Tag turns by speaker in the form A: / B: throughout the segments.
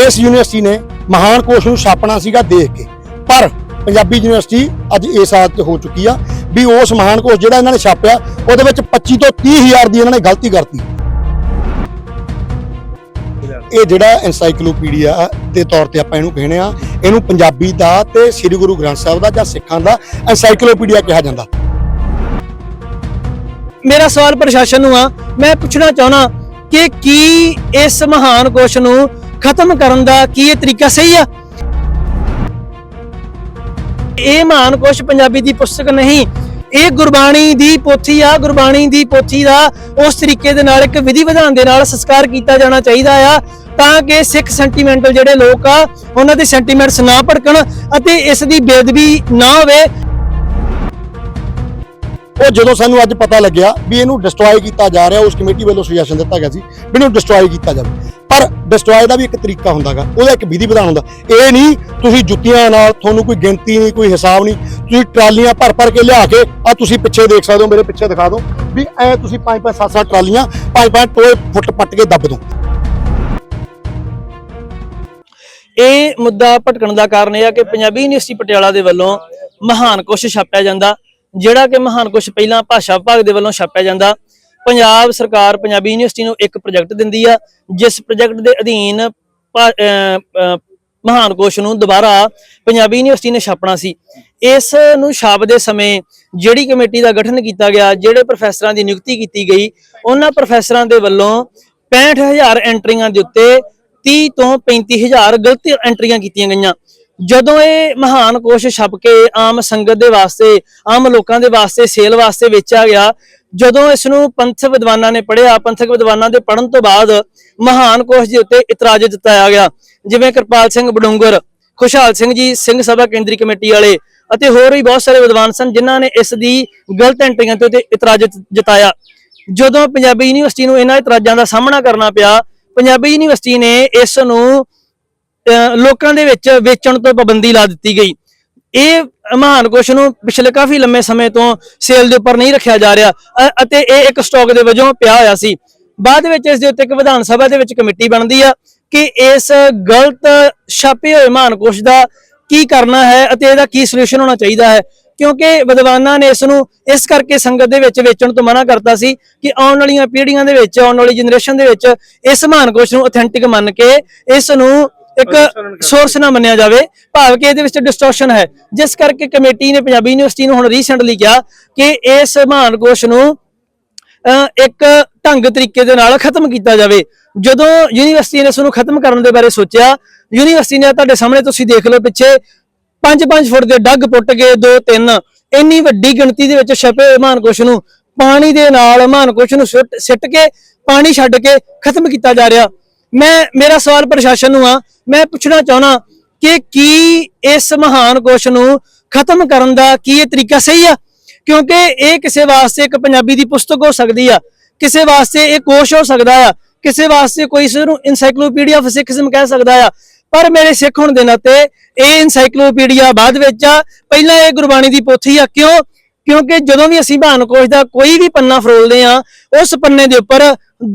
A: ਇਸ ਯੂਨੀਵਰਸਿਟੀ ਨੇ ਮਹਾਨ ਕੋਸ਼ ਨੂੰ ਛਾਪਣਾ ਸੀਗਾ ਦੇਖ ਕੇ। ਪਰ ਪੰਜਾਬੀ ਯੂਨੀਵਰਸਿਟੀ ਅੱਜ ਇਸ ਹਾਲਤ 'ਚ ਹੋ ਚੁੱਕੀ ਆ ਵੀ ਉਸ ਮਹਾਨ ਕੋਸ਼ ਜਿਹੜਾ ਇਹਨਾਂ ਨੇ ਛਾਪਿਆ, ਉਹਦੇ ਵਿੱਚ 25 ਤੋਂ 30 ਹਜ਼ਾਰ ਦੀ ਇਹਨਾਂ ਨੇ ਗਲਤੀ ਕਰਤੀ। ਇਹ ਜਿਹੜਾ ਐਨਸਾਈਕਲੋਪੀਡੀਆ ਦੇ ਤੌਰ ਤੇ ਆਪਾਂ ਇਹਨੂੰ ਕਹਿੰਦੇ ਆ, ਇਹਨੂੰ ਪੰਜਾਬੀ ਦਾ ਤੇ ਸ੍ਰੀ ਗੁਰੂ ਗ੍ਰੰਥ ਸਾਹਿਬ ਦਾ ਜਾਂ ਸਿੱਖਾਂ ਦਾ ਐਨਸਾਈਕਲੋਪੀਡੀਆ ਕਿਹਾ ਜਾਂਦਾ।
B: ਮੇਰਾ ਸਵਾਲ ਪ੍ਰਸ਼ਾਸਨ ਨੂੰ ਆ, ਮੈਂ ਪੁੱਛਣਾ ਚਾਹਣਾ ਕਿ ਕੀ ਇਸ ਮਹਾਨ ਕੋਸ਼ ਨੂੰ ਖਤਮ ਕਰਨ ਦਾ ਕੀ ਇਹ ਤਰੀਕਾ ਸਹੀ ਆ? ਇਹ ਮਹਾਨ ਕੋਸ਼ ਪੰਜਾਬੀ ਦੀ ਪੁਸਤਕ ਨਹੀਂ। ਇਹ ਗੁਰਬਾਣੀ ਦੀ ਪੋਥੀ ਆ। ਗੁਰਬਾਣੀ ਦੀ ਪੋਥੀ ਦਾ ਉਸ ਤਰੀਕੇ ਦੇ ਨਾਲ, ਇੱਕ ਵਿਧੀ ਵਿਧਾਨ ਦੇ ਨਾਲ ਸੰਸਕਾਰ ਕੀਤਾ ਜਾਣਾ ਚਾਹੀਦਾ ਆ, ਤਾਂ ਕਿ ਸਿੱਖ ਸੈਂਟੀਮੈਂਟਲ ਜਿਹੜੇ ਲੋਕ ਆ, ਉਹਨਾਂ ਦੇ ਸੈਂਟੀਮੈਂਟਸ ਨਾ ਭੜਕਣ ਅਤੇ ਇਸ ਦੀ ਬੇਦਬੀ ਨਾ ਹੋਵੇ।
A: ਉਹ ਜਦੋਂ ਸਾਨੂੰ ਅੱਜ ਪਤਾ ਲੱਗਿਆ ਵੀ ਇਹਨੂੰ ਡਿਸਟਰੋਏ ਕੀਤਾ ਜਾ ਰਿਹਾ, ਉਸ ਕਮੇਟੀ ਵੱਲੋਂ ਸੁਜੈਸ਼ਨ ਦਿੱਤਾ ਗਿਆ ਸੀ ਵੀ ਇਹਨੂੰ ਡਿਸਟਰੋਏ ਕੀਤਾ ਜਾਵੇ। ਪਰ ਡਿਸਟਰੋਏ ਦਾ ਵੀ ਇੱਕ ਤਰੀਕਾ ਹੁੰਦਾਗਾ, ਉਹਦਾ ਇੱਕ ਵਿਧੀ ਵਿਧਾਨ ਹੁੰਦਾ। ਇਹ ਨਹੀਂ, ਤੁਸੀਂ ਜੁੱਤੀਆਂ ਨਾਲ ਤੁਹਾਨੂੰ ਕੋਈ ਗਿਣਤੀ ਨਹੀਂ, ਕੋਈ ਹਿਸਾਬ ਨਹੀਂ, ਤੁਸੀਂ ਟਰਾਲੀਆਂ ਭਰ ਭਰ ਕੇ ਲਿਆ ਕੇ ਆ ਤੁਸੀਂ ਪਿੱਛੇ ਦੇਖ ਸਕਦੇ ਹੋ, ਮੇਰੇ ਪਿੱਛੇ ਦਿਖਾ ਦਿਓ ਵੀ ਐ ਤੁਸੀਂ ਪੰਜ ਪੰਜ ਸੱਤ ਸੱਤ ਟਰਾਲੀਆਂ, ਪੰਜ ਪੰਜ ਟੋਏ ਫੁੱਟ ਪੱਟ ਕੇ ਦੱਬ ਦਿਓ।
B: ਇਹ ਮੁੱਦਾ ਭਟਕਣ ਦਾ ਕਾਰਨ ਇਹ ਆ ਕਿ ਪੰਜਾਬੀ ਯੂਨੀਵਰਸਿਟੀ ਪਟਿਆਲਾ ਦੇ ਵੱਲੋਂ ਮਹਾਨ ਕੁਸ਼ ਛਾਪਿਆ ਜਾਂਦਾ। ਜਿਹੜਾ ਕਿ ਮਹਾਨ ਕੁਸ਼ ਪਹਿਲਾਂ ਭਾਸ਼ਾ ਵਿਭਾਗ ਦੇ ਵੱਲੋਂ ਛਾਪਿਆ ਜਾਂਦਾ, ਪੰਜਾਬ ਸਰਕਾਰ ਪੰਜਾਬੀ ਯੂਨੀਵਰਸਿਟੀ ਨੂੰ ਇੱਕ ਪ੍ਰੋਜੈਕਟ ਦਿੰਦੀ ਆ, ਜਿਸ ਪ੍ਰੋਜੈਕਟ ਦੇ ਅਧੀਨ ਭਾ- ਮਹਾਨ ਕੋਸ਼ ਨੂੰ ਦੁਬਾਰਾ ਪੰਜਾਬੀ ਯੂਨੀਵਰਸਿਟੀ ਨੇ ਛਾਪਣਾ ਸੀ। ਇਸ ਨੂੰ ਛਾਪਦੇ ਸਮੇਂ ਜਿਹੜੀ ਕਮੇਟੀ ਦਾ ਗਠਨ ਕੀਤਾ ਗਿਆ, ਜਿਹੜੇ ਪ੍ਰੋਫੈਸਰਾਂ ਦੀ ਨਿਯੁਕਤੀ ਕੀਤੀ ਗਈ, ਉਹਨਾਂ ਪ੍ਰੋਫੈਸਰਾਂ ਦੇ ਵੱਲੋਂ 65000 ਐਂਟਰੀਆਂ ਦੇ ਉੱਤੇ 30 ਤੋਂ 35000 ਗਲਤ ਐਂਟਰੀਆਂ ਕੀਤੀਆਂ ਗਈਆਂ। ਜਦੋਂ ਇਹ ਮਹਾਨ ਕੋਸ਼ ਛਪ ਕੇ ਆਮ ਸੰਗਤ ਦੇ ਵਾਸਤੇ, ਆਮ ਲੋਕਾਂ ਦੇ ਵਾਸਤੇ, ਸੇਲ ਵਾਸਤੇ ਵੇਚਿਆ ਗਿਆ, ਜਦੋਂ ਇਸ ਨੂੰ ਪੰਥ ਵਿਦਵਾਨਾਂ ਨੇ ਪੜ੍ਹਿਆ, ਪੰਥਕ ਵਿਦਵਾਨਾਂ ਦੇ ਪੜ੍ਹਨ ਤੋਂ ਬਾਅਦ ਮਹਾਨ ਕੋਸ਼ ਦੇ ਉੱਤੇ ਇਤਰਾਜ਼ ਜਤਾਇਆ ਗਿਆ। ਜਿਵੇਂ ਕਿਰਪਾਲ ਸਿੰਘ ਬਡੂੰਗਰ, ਖੁਸ਼ਹਾਲ ਸਿੰਘ ਜੀ, ਸਿੰਘ ਸਭਾ ਕੇਂਦਰੀ ਕਮੇਟੀ ਵਾਲੇ ਅਤੇ ਹੋਰ ਵੀ ਬਹੁਤ ਸਾਰੇ ਵਿਦਵਾਨ ਸਨ ਜਿਨ੍ਹਾਂ ਨੇ ਇਸ ਦੀ ਗਲਤ ਐਂਟਰੀਆਂ ਤੇ ਉੱਤੇ ਇਤਰਾਜ਼ ਜਤਾਇਆ। ਜਦੋਂ ਪੰਜਾਬੀ ਯੂਨੀਵਰਸਿਟੀ ਨੂੰ ਇਹਨਾਂ ਇਤਰਾਜ਼ਾਂ ਦਾ ਸਾਹਮਣਾ ਕਰਨਾ ਪਿਆ, ਪੰਜਾਬੀ ਯੂਨੀਵਰਸਿਟੀ ਨੇ ਇਸ ਨੂੰ ਲੋਕਾਂ ਦੇ ਵਿੱਚ ਵੇਚਣ ਤੋਂ ਪਾਬੰਦੀ ਲਾ ਦਿੱਤੀ ਗਈ। ਇਹ ਮਹਾਨ ਕੋਸ਼ ਨੂੰ ਪਿਛਲੇ ਕਾਫੀ ਲੰਮੇ ਸਮੇਂ ਤੋਂ ਸੇਲ ਦੇ ਉੱਪਰ ਨਹੀਂ ਰੱਖਿਆ ਜਾ ਰਿਹਾ ਅਤੇ ਇਹ ਇੱਕ ਸਟਾਕ ਦੇ ਵਜੋਂ ਪਿਆ ਹੋਇਆ ਸੀ। ਬਾਅਦ ਵਿੱਚ ਇਸ ਦੇ ਉੱਤੇ ਇੱਕ ਵਿਧਾਨ ਸਭਾ ਦੇ ਵਿੱਚ ਕਮੇਟੀ ਬਣਦੀ ਆ ਕਿ ਇਸ ਗਲਤ ਛਾਪੇ ਹੋਏ ਮਹਾਨ ਕੁਸ਼ ਦਾ ਕੀ ਕਰਨਾ ਹੈ ਅਤੇ ਇਹਦਾ ਕੀ ਸੋਲੂਸ਼ਨ ਹੋਣਾ ਚਾਹੀਦਾ ਹੈ। ਕਿਉਂਕਿ ਵਿਦਵਾਨਾਂ ਨੇ ਇਸ ਨੂੰ ਇਸ ਕਰਕੇ ਸੰਗਤ ਦੇ ਵਿੱਚ ਵੇਚਣ ਤੋਂ ਮਨਾ ਕਰਤਾ ਸੀ ਕਿ ਆਉਣ ਵਾਲੀਆਂ ਪੀੜ੍ਹੀਆਂ ਦੇ ਵਿੱਚ, ਆਉਣ ਵਾਲੀ ਜਨਰੇਸ਼ਨ ਦੇ ਵਿੱਚ ਇਸ ਮਹਾਨ ਕੋਸ਼ ਨੂੰ ਅਥੈਂਟਿਕ ਮੰਨ ਕੇ ਇਸ ਨੂੰ ਇੱਕ ਸੋਰਸ ਨਾ ਮੰਨਿਆ ਜਾਵੇ ਭਾਵ ਕਿ ਇਹਦੇ ਵਿੱਚ ਡਿਸਟੋਰਸ਼ਨ ਹੈ। ਜਿਸ ਕਰਕੇ ਕਮੇਟੀ ਨੇ ਪੰਜਾਬੀ ਯੂਨੀਵਰਸਿਟੀ ਨੂੰ ਹੁਣ ਰੀਸੈਂਟਲੀ ਕਿਹਾ ਕਿ ਇਸ ਮਹਾਨ ਕੋਸ਼ ਨੂੰ ਅਹ, ਇੱਕ ਢੰਗ ਤਰੀਕੇ ਦੇ ਨਾਲ ਖਤਮ ਕੀਤਾ ਜਾਵੇ। ਜਦੋਂ ਯੂਨੀਵਰਸਿਟੀ ਨੇ ਇਸ ਨੂੰ ਖਤਮ ਕਰਨ ਦੇ ਬਾਰੇ ਸੋਚਿਆ ਯੂਨੀਵਰਸਿਟੀ ਨੇ ਤੁਹਾਡੇ ਸਾਹਮਣੇ ਤੁਸੀਂ ਦੇਖ ਲਓ ਪਿੱਛੇ 5-5 ਫੁੱਟ ਦੇ ਡੱਗ ਪੁੱਟ ਕੇ 2-3 ਇੰਨੀ ਵੱਡੀ ਗਿਣਤੀ ਦੇ ਵਿੱਚ ਛਪੇ ਮਹਾਨ ਮਹਾਨਕੋਸ਼ ਨੂੰ ਪਾਣੀ ਦੇ ਨਾਲ ਮਹਾਨ ਮਹਾਨਕੋਸ਼ ਨੂੰ ਸੁੱਟ- ਸਿੱਟ ਕੇ ਪਾਣੀ ਛੱਡ ਕੇ ਖਤਮ ਕੀਤਾ ਜਾ ਰਿਹਾ। ਮੈਂ, ਮੇਰਾ ਸਵਾਲ ਪ੍ਰਸ਼ਾਸਨ ਨੂੰ ਆ, ਮੈਂ ਪੁੱਛਣਾ ਚਾਹਣਾ ਕਿ ਕੀ ਇਸ ਮਹਾਨ ਕੋਸ਼ ਨੂੰ ਖਤਮ ਕਰਨ ਦਾ ਕੀ ਇਹ ਤਰੀਕਾ ਸਹੀ ਆ? ਕਿਉਂਕਿ ਇਹ ਕਿਸੇ ਵਾਸਤੇ ਇੱਕ ਪੰਜਾਬੀ ਦੀ ਪੁਸਤਕ ਹੋ ਸਕਦੀ ਆ, ਕਿਸੇ ਵਾਸਤੇ ਇਹ ਕੋਸ਼ ਹੋ ਸਕਦਾ ਆ, ਕਿਸੇ ਵਾਸਤੇ ਕੋਈ ਇਸ ਨੂੰ ਇਨਸਾਈਕਲੋਪੀਡੀਆ ਆਫ ਸਿੱਖੀਜ਼ਮ ਕਹਿ ਸਕਦਾ ਆ। ਪਰ ਮੇਰੇ ਸਿੱਖ ਹੋਣ ਦੇ ਨਾਤੇ ਇਹ ਇਨਸਾਈਕਲੋਪੀਡੀਆ ਬਾਅਦ ਵਿੱਚ ਆ, ਪਹਿਲਾਂ ਇਹ ਗੁਰਬਾਣੀ ਦੀ ਪੋਥੀ ਆ, ਕਿਉਂ? ਕਿਉਂਕਿ ਜਦੋਂ ਵੀ ਅਸੀਂ ਭਾਨ ਕੋਸ਼ ਦਾ ਕੋਈ ਵੀ ਪੰਨਾ ਫਰੋਲਦੇ ਆ ਉਸ ਪੰਨੇ ਦੇ ਉੱਪਰ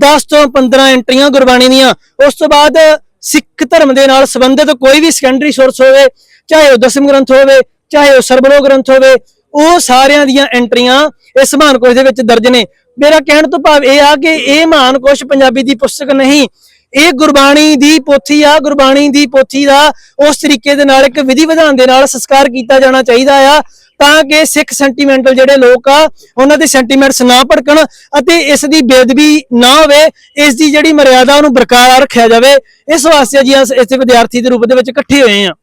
B: 10 ਤੋਂ 15 ਐਂਟਰੀਆਂ ਗੁਰਬਾਣੀ ਦੀਆਂ। ਉਸ ਤੋਂ ਬਾਅਦ ਸਿੱਖ ਧਰਮ ਦੇ ਨਾਲ ਸੰਬੰਧਿਤ ਕੋਈ ਵੀ ਸੈਕੰਡਰੀ ਸੋਰਸ ਹੋਵੇ, ਚਾਹੇ ਉਹ ਦਸਮ ਗ੍ਰੰਥ ਹੋਵੇ, ਚਾਹੇ ਉਹ ਸਰਬਲੋ ਗ੍ਰੰਥ ਹੋਵੇ, ਉਹ ਸਾਰਿਆਂ ਦੀਆਂ ਐਂਟਰੀਆਂ ਇਸ ਮਹਾਨ ਕੋਸ਼ ਦੇ ਵਿੱਚ ਦਰਜ ਨੇ। ਮੇਰਾ ਕਹਿਣ ਤੋਂ ਭਾਵ ਇਹ ਆ ਕਿ ਇਹ ਮਹਾਨ ਕੋਸ਼ ਪੰਜਾਬੀ ਦੀ ਪੁਸਤਕ ਨਹੀਂ ਇਹ ਗੁਰਬਾਣੀ ਦੀ ਪੋਥੀ ਆ, ਗੁਰਬਾਣੀ ਦੀ ਪੋਥੀ ਦਾ ਉਸ ਤਰੀਕੇ ਦੇ ਨਾਲ ਇੱਕ ਵਿਧੀ ਵਿਧਾਨ ਦੇ ਨਾਲ ਸੰਸਕਾਰ ਕੀਤਾ ਜਾਣਾ ਚਾਹੀਦਾ ਆ, ਤਾਂ ਕਿ ਸਿੱਖ ਸੈਂਟੀਮੈਂਟਲ ਜਿਹੜੇ ਲੋਕ ਆ, ਉਹਨਾਂ ਦੇ ਸੈਂਟੀਮੈਂਟਸ ਨਾ ਭੜਕਣ ਅਤੇ ਇਸ ਦੀ ਬੇਦਬੀ ਨਾ ਹੋਵੇ, ਇਸ ਦੀ ਜਿਹੜੀ ਮਰਿਆਦਾ ਉਹਨੂੰ ਬਰਕਰਾਰ ਰੱਖਿਆ ਜਾਵੇ। ਇਸ ਵਾਸਤੇ ਜੀ ਅਸੀਂ ਇੱਥੇ ਵਿਦਿਆਰਥੀ ਦੇ ਰੂਪ ਦੇ ਵਿੱਚ ਇਕੱਠੇ ਹੋਏ ਆ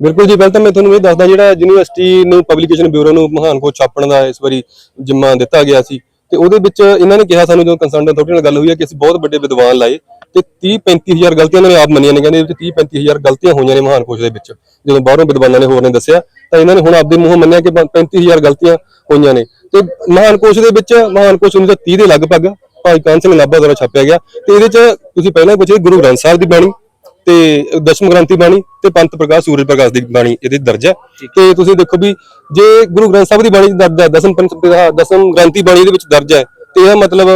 C: ਬਿਲਕੁਲ ਜੀ, ਪਹਿਲਾਂ ਤਾਂ ਮੈਂ ਤੁਹਾਨੂੰ ਇਹ ਦੱਸਦਾ, ਜਿਹੜਾ ਯੂਨੀਵਰਸਿਟੀ ਨੂੰ ਪਬਲਿਕੇਸ਼ਨ ਬਿਊਰੋ ਨੂੰ ਮਹਾਨ ਕੋ ਛਾਪਣ ਦਾ ਇਸ ਵਾਰੀ ਜਿੰਮਾ ਦਿੱਤਾ ਗਿਆ ਸੀ, ਤੇ ਉਹਦੇ ਵਿੱਚ ਇਹਨਾਂ ਨੇ ਕਿਹਾ ਸਾਨੂੰ ਜਦੋਂ ਕੰਸਰਨ ਅਥਾਰਟੀ ਨਾਲ ਗੱਲ ਹੋਈ ਹੈ ਕਿ ਅਸੀਂ ਬਹੁਤ ਵੱਡੇ ਵਿਦਵਾਨ ਲਾਏ ਤੇ 30 35000 ਗਲਤੀਆਂ ਇਹਨਾਂ ਨੇ ਆਪ ਮੰਨੀਆਂ ਨੇ ਕਹਿੰਦੇ ਇਹ 30 35000 ਗਲਤੀਆਂ ਹੋਈਆਂ ਨੇ ਮਹਾਨ ਕੋਸ਼ ਦੇ ਵਿੱਚ। ਜਦੋਂ ਬਾਹਰੋਂ ਵਿਦਵਾਨਾਂ ਨੇ ਹੋਰ ਨੇ ਦੱਸਿਆ ਤਾਂ ਇਹਨਾਂ ਨੇ ਹੁਣ ਆਪਦੇ ਮੂੰਹੋਂ ਮੰਨਿਆ ਕਿ 35000 ਗਲਤੀਆਂ ਹੋਈਆਂ ਨੇ। ਤੇ ਮਹਾਨ ਕੋਸ਼ ਦੇ ਵਿੱਚ ਮਹਾਨ ਕੋਸ਼ 1930 ਦੇ ਲਗਭਗ ਭਾਈ ਕਾਨ ਸਿੰਘ ਨਾਭਾ ਦੁਆਰਾ ਛਾਪਿਆ ਗਿਆ। ਤੇ ਇਹਦੇ ਚ ਤੁਸੀਂ ਪਹਿਲਾਂ ਪੁੱਛੇ ਗੁਰੂ ਗ੍ਰੰਥ ਸਾਹਿਬ ਦੀ ਬਾਣੀ ਤੇ ਦਸ਼ਮ ਗ੍ਰੰਥੀ ਬਾਣੀ ਤੇ ਪੰਥ ਪ੍ਰਕਾਸ਼ ਸੂਰਜ ਪ੍ਰਕਾਸ਼ ਦੀ ਬਾਣੀ ਇਹਦੇ ਦਰਜ ਹੈ। ਤੇ ਤੁਸੀਂ ਦੇਖੋ ਵੀ ਜੇ ਗੁਰੂ ਗ੍ਰੰਥ ਸਾਹਿਬ ਦੀ ਬਾਣੀ ਦਰਜ ਹੈ ਦਸਮ ਪੰਥ ਦਸਮ ਗ੍ਰੰਥੀ ਬਾਣੀ ਦੇ ਵਿੱਚ ਦਰਜ ਹੈ ਤੇ ਇਹ ਮਤਲਬ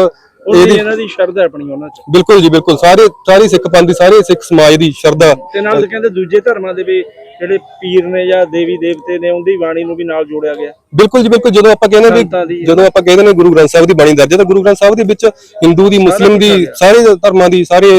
D: ਉਹਦੀ
C: ਇਹਦੀ
D: ਇਹਨਾਂ ਦੀ ਸ਼ਰਧਾ ਆਪਣੀ ਉਹਨਾਂ ਚ।
C: ਬਿਲਕੁਲ ਜੀ ਬਿਲਕੁਲ। ਸਾਰੇ ਸਾਰੇ ਸਿੱਖ ਪੰਥ ਦੀ ਸਾਰੇ ਸਿੱਖ ਸਮਾਜ ਦੀ ਸ਼ਰਧਾ।
D: ਤੇ ਨਾਲ ਕਹਿੰਦੇ ਦੂਜੇ ਧਰਮਾਂ ਦੇ ਵੀ ਜਿਹੜੇ ਪੀਰ ਨੇ ਜਾਂ ਦੇਵੀ ਦੇਵਤੇ ਨੇ ਉਹਦੀ ਬਾਣੀ ਨੂੰ ਵੀ ਨਾਲ ਜੋੜਿਆ ਗਿਆ।
C: ਬਿਲਕੁਲ ਜੀ ਬਿਲਕੁਲ। ਜਦੋਂ ਆਪਾਂ ਕਹਿੰਦੇ
D: ਸੰਤਾਂ
C: ਵੀ ਜਦੋਂ ਆਪਾਂ ਕਹਿੰਦੇ ਨੇ ਗੁਰੂ ਗ੍ਰੰਥ ਸਾਹਿਬ ਦੀ ਬਾਣੀ ਦਰਜ ਹੈ ਤਾਂ ਗੁਰੂ ਗ੍ਰੰਥ ਸਾਹਿਬ ਦੇ ਵਿੱਚ ਹਿੰਦੂ ਦੀ ਮੁਸਲਿਮ ਦੀ ਸਾਰੇ ਧਰਮਾਂ ਦੀ। ਸਾਰੇ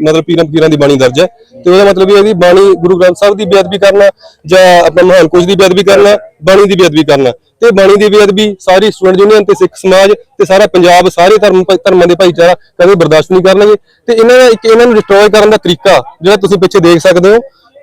C: ਮਤਲਬ ਪੀਰਾਂ ਪੀਰਾਂ ਦੀ ਬਾਣੀ ਦਰਜ ਹੈ। ਤੇ ਉਹਦਾ ਮਤਲਬ ਇਹ ਹੈ ਵੀ ਬਾਣੀ ਗੁਰੂ ਗ੍ਰੰਥ ਸਾਹਿਬ ਦੀ ਬੇਅਦਬੀ ਕਰਨਾ ਜਾਂ ਆਪਣਾ ਮਹਾਨ ਕੋਸ਼ ਦੀ ਬੇਅਦਬੀ ਕਰਨਾ, ਬਾਣੀ ਦੀ ਬੇਅਦਬੀ ਕਰਨਾ। ਤੇ ਬਾਣੀ ਦੀ ਬੇਅਦਬੀ ਸਾਰੀ ਸਟੂਡੈਂਟ ਯੂਨੀਅਨ ਤੇ ਸਿੱਖ ਸਮਾਜ ਤੇ ਸਾਰਾ ਪੰਜਾਬ, ਸਾਰੇ ਧਰਮ, ਧਰਮਾਂ ਦੇ ਭਾਈਚਾਰਾ ਕਦੇ ਬਰਦਾਸ਼ਤ ਨਹੀਂ ਕਰਨਗੇ। ਤੇ ਇਹਨਾਂ ਦਾ ਇੱਕ ਇਹਨਾਂ ਨੂੰ ਡਿਸਟਰੋਏ ਕਰਨ ਦਾ ਤਰੀਕਾ ਜਿਹੜਾ ਤੁਸੀਂ ਪਿੱਛੇ ਦੇਖ ਸਕਦੇ ਹੋ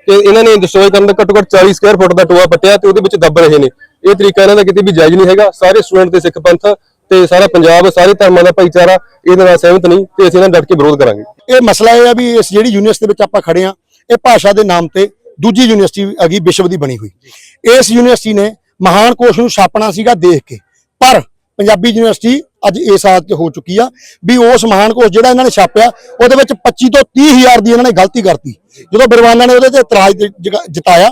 C: ਕਿ ਇਹਨਾਂ ਨੇ ਡਿਸਟਰੋਏ ਕਰਨ ਦਾ ਘੱਟੋ ਘੱਟ 40 ਸਕੁਅਰ ਫੁੱਟ ਦਾ ਟੋਆ ਪੱਟਿਆ ਤੇ ਉਹਦੇ ਵਿੱਚ ਦੱਬ ਰਹੇ ਨੇ। ਇਹ ਤਰੀਕਾ ਇਹਨਾਂ ਦਾ ਕਿਤੇ ਵੀ ਜਾਇਜ਼ ਨਹੀਂ ਹੈਗਾ। ਸਾਰੇ ਸਟੂਡੈਂਟ ਤੇ ਸਿੱਖ ਪੰਥ ਤੇ ਸਾਰਾ ਪੰਜਾਬ, ਸਾਰੇ ਧਰਮਾਂ ਦਾ ਭਾਈਚਾਰਾ ਇਹਦੇ ਨਾਲ ਸਹਿਮਤ ਨਹੀਂ ਤੇ ਅਸੀਂ ਇਹਨਾਂ ਡਟ ਕੇ ਵਿਰੋਧ ਕਰਾਂਗੇ।
A: ਇਹ ਮਸਲਾ ਇਹ ਆ ਵੀ ਇਸ ਜਿਹੜੀ ਯੂਨੀਵਰਸਿਟੀ ਦੇ ਵਿੱਚ ਆਪਾਂ ਖੜੇ ਆ, ਇਹ ਭਾਸ਼ਾ ਦੇ ਨਾਮ ਤੇ ਦੂਜੀ ਯੂਨੀਵਰਸਿਟੀ ਹੈਗੀ ਵਿਸ਼ਵ ਦੀ ਬਣੀ ਹੋਈ। ਇਸ ਯੂਨੀਵਰਸਿਟੀ ਨੇ ਮਹਾਨ ਕੋਸ਼ ਨੂੰ ਛਾਪਣਾ ਸੀਗਾ ਦੇਖ ਕੇ, ਪਰ ਪੰਜਾਬੀ ਯੂਨੀਵਰਸਿਟੀ ਅੱਜ ਇਸ ਹਾਲਤ 'ਚ ਹੋ ਚੁੱਕੀ ਆ ਵੀ ਉਸ ਮਹਾਨ ਕੋਸ਼ ਜਿਹੜਾ ਇਹਨਾਂ ਨੇ ਛਾਪਿਆ, ਉਹਦੇ ਵਿੱਚ 25 ਤੋਂ 30 ਹਜ਼ਾਰ ਦੀ ਇਹਨਾਂ ਨੇ ਗਲਤੀ ਕਰਤੀ। ਜਦੋਂ ਬਿਰਵਾਨਾ ਨੇ ਉਹਦੇ ਤੇ ਇਤਰਾਜ਼ ਜਤਾਇਆ,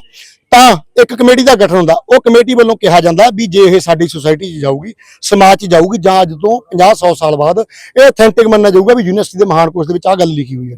A: ਤਾਂ ਇੱਕ ਕਮੇਟੀ ਦਾ ਗਠਨ ਹੁੰਦਾ, ਉਹ ਕਮੇਟੀ ਵੱਲੋਂ ਕਿਹਾ ਜਾਂਦਾ ਵੀ ਜੇ ਇਹ ਸਾਡੀ ਸੁਸਾਇਟੀ 'ਚ ਜਾਊਗੀ, ਸਮਾਜ 'ਚ ਜਾਊਗੀ, ਜਾਂ ਅੱਜ ਤੋਂ 50 100 ਸਾਲ ਬਾਅਦ ਇਹ ਅਥੈਂਟਿਕ ਮੰਨਿਆ ਜਾਊਗਾ ਵੀ ਯੂਨੀਵਰਸਿਟੀ ਦੇ ਮਹਾਨ ਕੋਸ਼ ਦੇ ਵਿੱਚ ਆਹ ਗੱਲ ਲਿਖੀ ਹੋਈ ਹੈ।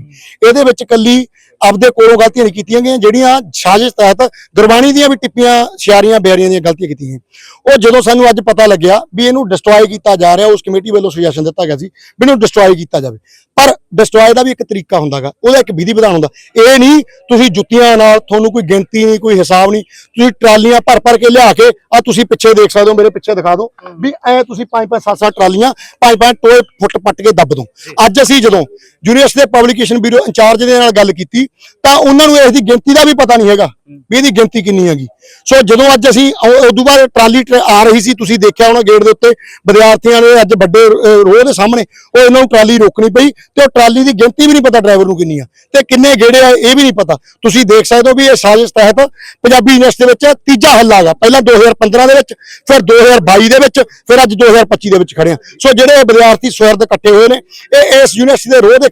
A: ਇਹਦੇ ਵਿੱਚ ਕੱਲੀ ਆਪਦੇ ਕੋਲੋਂ ਗਲਤੀਆਂ ਨਹੀਂ ਕੀਤੀਆਂ ਗਈਆਂ, ਜਿਹੜੀਆਂ ਸਾਜ਼ਿਸ਼ ਤਹਿਤ ਗੁਰਬਾਣੀ ਦੀਆਂ ਵੀ ਟਿੱਪੀਆਂ, ਸ਼ਿਆਰੀਆਂ ਬਿਆਰੀਆਂ ਦੀਆਂ ਗਲਤੀਆਂ ਕੀਤੀਆਂ ਗਈਆਂ। ਉਹ ਜਦੋਂ ਸਾਨੂੰ ਅੱਜ ਪਤਾ ਲੱਗਿਆ ਵੀ ਇਹਨੂੰ ਡਿਸਟਰੋਏ ਕੀਤਾ ਜਾ ਰਿਹਾ, ਉਸ ਕਮੇਟੀ ਵੱਲੋਂ ਸੁਜੈਸ਼ਨ ਦਿੱਤਾ ਗਿਆ ਸੀ ਵੀ ਇਹਨੂੰ ਡਿਸਟਰੋਏ ਕੀਤਾ ਜਾਵੇ। ਪਰ ਡਿਸਟਰੋਏ ਦਾ ਵੀ ਇੱਕ ਤਰੀਕਾ ਹੁੰਦਾਗਾ, ਉਹਦਾ ਇੱਕ ਵਿਧੀ ਵਿਧਾਨ ਹੁੰਦਾ। ਇਹ ਨਹੀਂ ਤੁਸੀਂ ਜੁੱਤੀਆਂ ਨਾਲ ਤੁਹਾਨੂੰ ਕੋਈ ਗਿਣਤੀ ਨਹੀਂ, ਕੋਈ ਹਿਸਾਬ ਨਹੀਂ ਤੁਸੀਂ ਟਰਾਲੀਆਂ ਭਰ ਭਰ ਕੇ ਲਿਆ ਕੇ ਆ ਤੁਸੀਂ ਪਿੱਛੇ ਦੇਖ ਸਕਦੇ ਹੋ ਮੇਰੇ ਪਿੱਛੇ ਦਿਖਾ ਦਿਓ ਵੀ ਐ ਤੁਸੀਂ ਪੰਜ ਪੰਜ ਸੱਤ ਸੱਤ ਟਰਾਲੀਆਂ ਪੰਜ ਪੰਜ ਟੋਏ ਫੁੱਟ ਪੱਟ ਕੇ ਦੱਬ ਦੋ ਅੱਜ ਅਸੀਂ ਜਦੋਂ ਯੂਨੀਵਰਸਿਟੀ ਦੇ ਪਬਲਿਕੇਸ਼ਨ ਬਿਊਰੋ ਇੰਚਾਰਜ ਦੇ ਨਾਲ ਗੱਲ ਕੀਤੀ ਤਾਂ ਉਹਨਾਂ ਨੂੰ ਇਸ ਦੀ ਗਿਣਤੀ ਦਾ ਵੀ ਪਤਾ ਨਹੀਂ ਹੈਗਾ ਵੀ ਇਹਦੀ ਗਿਣਤੀ ਕਿੰਨੀ ਹੈਗੀ। ਸੋ ਜਦੋਂ ਅੱਜ ਅਸੀਂ ਉਦੋਂ ਬਾਅਦ ਟਰਾਲੀ ਟਰ- ਆ ਰਹੀ ਸੀ ਤੁਸੀਂ ਦੇਖਿਆ ਹੋਣਾ ਗੇਟ ਦੇ ਉੱਤੇ ਵਿਦਿਆਰਥੀਆਂ ਨੇ ਅੱਜ ਵੱਡੇ ਰੋਹ ਦੇ ਸਾਹਮਣੇ ਉਹ ਇਹਨਾਂ ਨੂੰ ਟਰਾਲੀ ਰੋਕਣੀ ਪਈ ਤੇ ਉਹ ਟਰਾਲੀ ਦੀ ਗਿਣਤੀ ਵੀ ਨਹੀਂ ਪਤਾ ਡਰਾਈਵਰ ਨੂੰ ਕਿੰਨੀ ਆ ਤੇ ਕਿੰਨੇ ਗੇੜੇ ਆ ਇਹ ਵੀ ਨਹੀਂ ਪਤਾ। ਤੁਸੀਂ ਦੇਖ ਸਕਦੇ ਹੋ ਵੀ ਇਹ ਸਾਜ਼ਿਸ਼ ਤਹਿਤ ਪੰਜਾਬੀ ਯੂਨੀਵਰਸਿਟੀ ਦੇ ਵਿੱਚ ਤੀਜਾ ਹੱਲਾ ਹੈਗਾ ਪਹਿਲਾਂ 2015 ਦੇ ਵਿੱਚ, ਫਿਰ 2022 ਦੇ ਵਿੱਚ, ਫਿਰ ਅੱਜ 2025 ਦੇ ਵਿੱਚ ਖੜੇ ਆ। ਸੋ ਜਿਹੜੇ ਵਿਦਿਆਰਥੀ ਸਵਰਦ ਇਕੱਠੇ ਹੋਏ ਨੇ, ਇਹ ਇਸ ਯੂਨੀਵਰਸਿਟੀ ਦੇ ਰੋਹ ਦੇ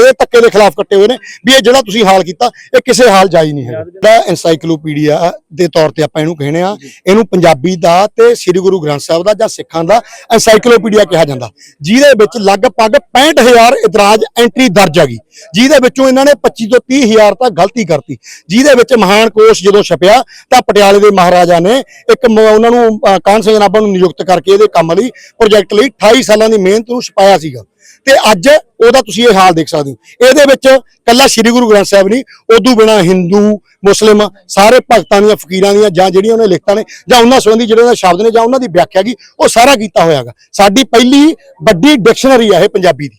A: ਇਹ ਧੱਕੇ ਦੇ ਖਿਲਾਫ ਇਕੱਠੇ ਹੋਏ ਨੇ ਵੀ ਇਹ ਜਿਹੜਾ ਤੁਸੀਂ ਹਾਲ ਕੀਤਾ, ਇਹ ਕਿਸੇ ਹਾਲ ਜਾਈ ਨਹੀਂ ਹੈ ਜਿਹੜਾ ਐਨਸਾਈਕਲੋਪੀਡੀਆ ਦੇ ਤੌਰ ਤੇ ਆਪਾਂ ਇਹਨੂੰ ਕਹਿੰਦੇ ਆ ਇਹਨੂੰ ਪੰਜਾਬੀ ਦਾ ਤੇ ਸ੍ਰੀ ਗੁਰੂ ਗ੍ਰੰਥ ਸਾਹਿਬ ਦਾ ਜਾਂ ਸਿੱਖਾਂ ਦਾ ਐਨਸਾਈਕਲੋਪੀਡੀਆ ਕਿਹਾ ਜਾਂਦਾ। ਜਿਹਦੇ ਵਿੱਚ ਲਗਭਗ 65000 ਇਤਰਾਜ਼ ਐਂਟਰੀ ਦਰਜ ਹੈਗੀ। ਜਿਹਦੇ ਵਿੱਚੋਂ ਇਹਨਾਂ ਨੇ 25 ਤੋਂ 30000 ਤੱਕ ਗਲਤੀ ਕਰਤੀ। ਜਿਹਦੇ ਵਿੱਚ ਮਹਾਨ ਕੋਸ਼ ਜਦੋਂ ਛਪਿਆ ਤਾਂ ਪਟਿਆਲੇ ਦੇ ਮਹਾਰਾਜਾ ਨੇ ਇੱਕ ਮ- ਉਹਨਾਂ ਨੂੰ ਅਹ, ਕਾਹਨ ਸਿੰਘ ਨਾਭਾ ਨੂੰ ਨਿਯੁਕਤ ਕਰਕੇ ਇਹਦੇ ਕੰਮ ਲਈ ਪ੍ਰੋਜੈਕਟ ਲਈ 28 ਸਾਲਾਂ ਦੀ ਮਿਹਨਤ ਨੂੰ ਛਪਾਇਆ ਸੀਗਾ। ਤੇ ਅੱਜ ਉਹਦਾ ਤੁਸੀਂ ਇਹ ਹਾਲ ਦੇਖ ਸਕਦੇ ਹੋ। ਇਹਦੇ ਵਿੱਚ ਕੱਲਾ ਸ੍ਰੀ ਗੁਰੂ ਗ੍ਰੰਥ ਸਾਹਿਬ ਨਹੀਂ ਉਦੋਂ ਬਿਨਾ ਹਿੰਦੂ ਮੁਸਲਿਮ ਸਾਰੇ ਭਗਤਾਂ ਦੀਆਂ ਫਕੀਰਾਂ ਦੀਆਂ ਜਾਂ ਜਿਹੜੀਆਂ ਉਹਨੇ ਲਿਖਤਾਂ ਨੇ ਜਾਂ ਉਹਨਾਂ ਸੰਬੰਧੀ ਜਿਹੜੇ ਉਹਦੇ ਸ਼ਬਦ ਨੇ ਜਾਂ ਉਹਨਾਂ ਦੀ ਵਿਆਖਿਆ ਕੀ ਉਹ ਸਾਰਾ ਕੀਤਾ ਹੋਇਆਗਾ ਸਾਡੀ ਪਹਿਲੀ ਵੱਡੀ ਡਿਕਸ਼ਨਰੀ ਆ ਇਹ ਪੰਜਾਬੀ ਦੀ।